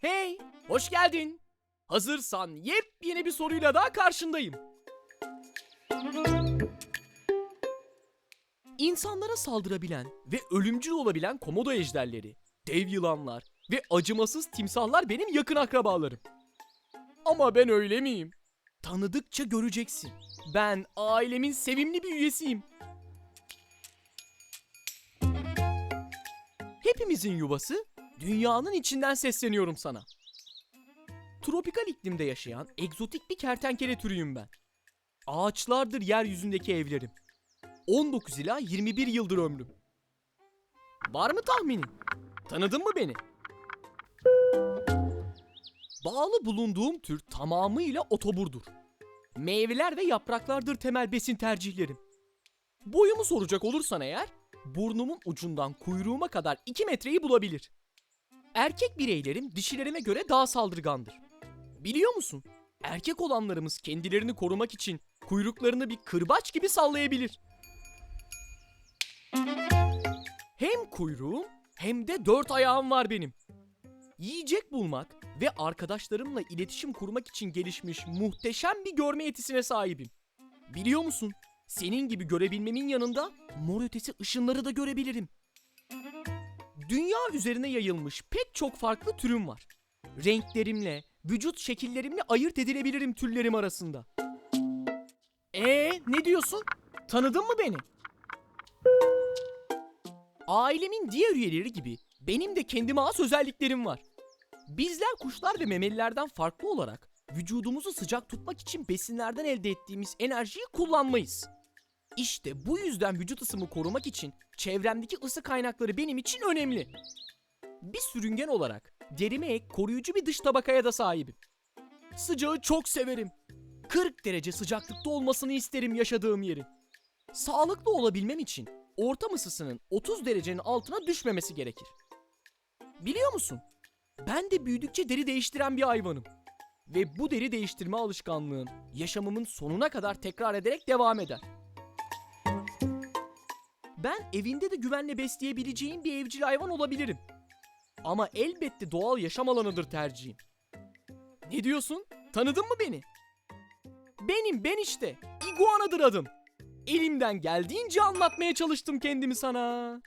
Hey, hoş geldin. Hazırsan yepyeni bir soruyla daha karşındayım. İnsanlara saldırabilen ve ölümcül olabilen komodo ejderleri, dev yılanlar ve acımasız timsahlar benim yakın akrabalarım. Ama ben öyle miyim? Tanıdıkça göreceksin. Ben ailemin sevimli bir üyesiyim. Hepimizin yuvası, dünyanın içinden sesleniyorum sana. Tropikal iklimde yaşayan egzotik bir kertenkele türüyüm ben. Ağaçlardır yeryüzündeki evlerim. 19 ila 21 yıldır ömrüm. Var mı tahminin? Tanıdın mı beni? Bağlı bulunduğum tür tamamıyla otoburdur. Meyveler ve yapraklardır temel besin tercihlerim. Boyumu soracak olursan eğer, burnumun ucundan kuyruğuma kadar 2 metreyi bulabilir. Erkek bireylerim dişilerime göre daha saldırgandır. Biliyor musun? Erkek olanlarımız kendilerini korumak için kuyruklarını bir kırbaç gibi sallayabilir. Hem kuyruğum hem de dört ayağım var benim. Yiyecek bulmak ve arkadaşlarımla iletişim kurmak için gelişmiş muhteşem bir görme yetisine sahibim. Biliyor musun? Senin gibi görebilmemin yanında mor ötesi ışınları da görebilirim. Dünya üzerine yayılmış pek çok farklı türüm var. Renklerimle, vücut şekillerimle ayırt edilebilirim türlerim arasında. Ee, ne diyorsun? Tanıdın mı beni? Ailemin diğer üyeleri gibi benim de kendime has özelliklerim var. Bizler kuşlar ve memelilerden farklı olarak vücudumuzu sıcak tutmak için besinlerden elde ettiğimiz enerjiyi kullanmayız. İşte bu yüzden vücut ısımı korumak için çevremdeki ısı kaynakları benim için önemli. Bir sürüngen olarak derime ek koruyucu bir dış tabakaya da sahibim. Sıcağı çok severim. 40 derece sıcaklıkta olmasını isterim yaşadığım yerin. Sağlıklı olabilmem için ortam ısısının 30 derecenin altına düşmemesi gerekir. Biliyor musun? Ben de büyüdükçe deri değiştiren bir hayvanım. Ve bu deri değiştirme alışkanlığım yaşamımın sonuna kadar tekrar ederek devam eder. Ben evinde de güvenle besleyebileceğim bir evcil hayvan olabilirim. Ama elbette doğal yaşam alanıdır tercihim. Ne diyorsun? Tanıdın mı beni? Benim ben işte. İguanadır adım. Elimden geldiğince anlatmaya çalıştım kendimi sana.